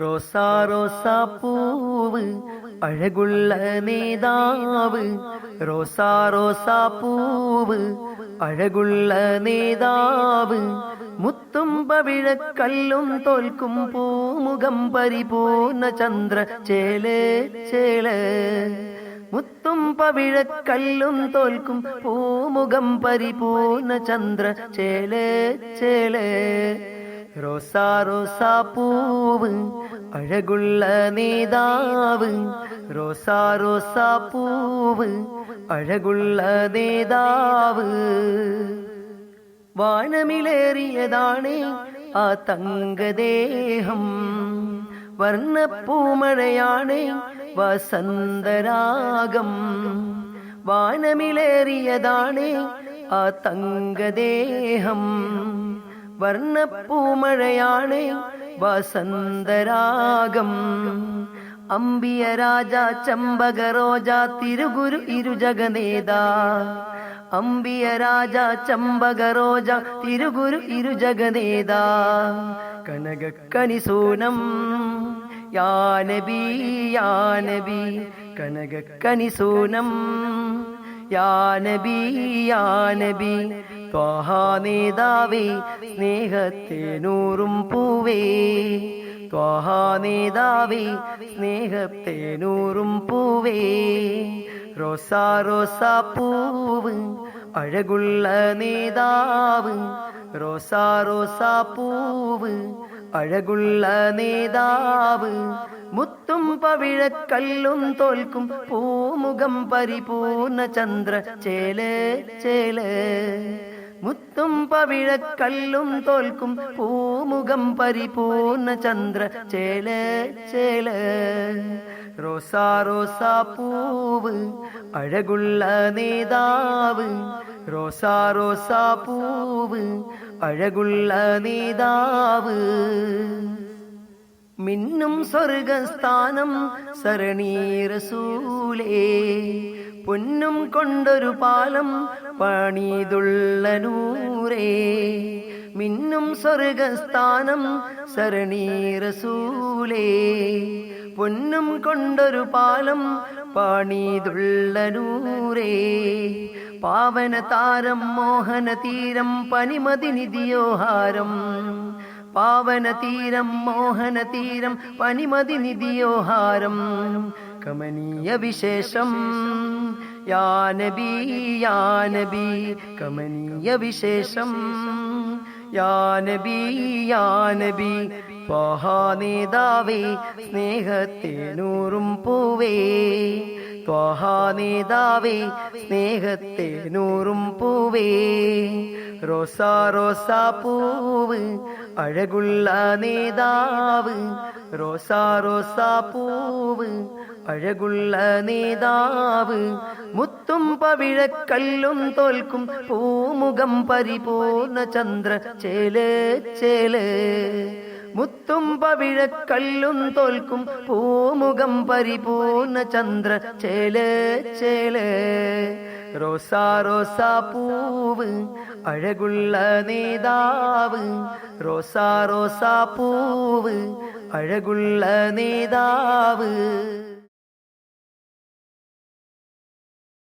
റോസാ റോസാ പൂവ് അഴകുള്ള നേതാവ്. റോസാ റോസാ പൂവ് അഴകുള്ള നേതാവ്. മുത്തും പവിഴക്കല്ലും തോൽക്കും പൂമുഖം പരിപൂർണ ചന്ദ്ര ചേൽ ചേൽ. മുത്തും പവിഴക്കല്ലും തോൽക്കും പൂമുഖം പരിപൂർണ ചന്ദ്ര ചേൽ ചേൽ. റോസാ റോസാ പൂവ് അഴകുള്ള നേതാവ് റോസാ റോസാ പൂവ് അഴകുള്ള നേതാവ്. വാനമിലേറിയതാണ് ആ തങ്കദേഹം. വർണപ്പൂമഴയാണ് വസന്തരാഗം. വാനമിലേറിയതാണ് ആ തങ്കദേഹം. വർണപ്പൂമഴയാണ് വസന്തരാഗം. അമ്പിയ രാജ ചമ്പക റോജ തിരുഗുരു ഇരുജഗനേത അമ്പിയ രാജ ചമ്പക റോജ തിരുഗുരു ഇരുജഗനേതാ കനകക്കനിസൂനം യാനബി യാനബി കനകക്കനിസൂനം യാനബി യാനബി ത്വാഹാ നേതാവേ സ്നേഹത്തെ നൂറും പൂവേ. ത്വാഹാ നേതാവേ സ്നേഹത്തെ നൂറും പൂവേ. റോസാ റോസാ പൂവ് അഴകുള്ള നേതാവ്. റോസാ റോസാ പൂവ് അഴകുള്ള നേതാവ്. മുത്തും പവിഴക്കല്ലും തോൽക്കും പൂമുഖം പരിപൂർണ ചന്ദ്ര ചേല ചേൽ. മുത്തും പവിഴക്കല്ലും തോൽക്കും പൂമുഖം പരിപൂർണ ചന്ദ്ര ചേല ചേല. റോസാ റോസാ പൂവ് അഴകുള്ള നേതാവ്. റോസാ റോസാ പൂവ് അഴകുള്ള നേതാവ്. മിന്നും സ്വർഗസ്ഥാനം സരണീരസൂലേ പൊന്നും കൊണ്ടൊരു പാലം പണിതുള്ള മിന്നും സ്വർഗസ്ഥാനം സരണീറസൂലേ പൊന്നും കൊണ്ടൊരു പാലം പണിതുള്ള പാവന താരം മോഹന തീരം പനിമതി നിധിയോഹാരം പാവന തീരം മോഹന തീരം പനിമതി നിധിയോഹാരം കമനീയ വിശേഷം യാനബി യാനബി കമനീയ വിശേഷം. യാനബി യാനബി ത്വാഹാനേതാവേ സ്നേഹത്തെ നൂറും പൂവേ. ത്വാഹാനേതാവേ സ്നേഹത്തെ നൂറും പൂവേ. റോസാ റോസാ പൂവ് അഴകുള്ള നേതാവ്. റോസാ റോസാ പൂവ് അഴകുള്ള നേതാവ് മുത്തും പവിഴക്കല്ലും തോൽക്കും പൂമുഖം പരിപൂർണ ചന്ദ്ര ചേലേ ചേലേ. മുത്തും പവിഴക്കല്ലും തോൽക്കും പൂമുഖം പരിപൂർണ ചന്ദ്ര ചേലേ ചേലേ. റോസാ റോസാ പൂവ് അഴകുള്ള നേതാവ്. റോസാ റോസാ പൂവ് അഴകുള്ള നേതാവ്.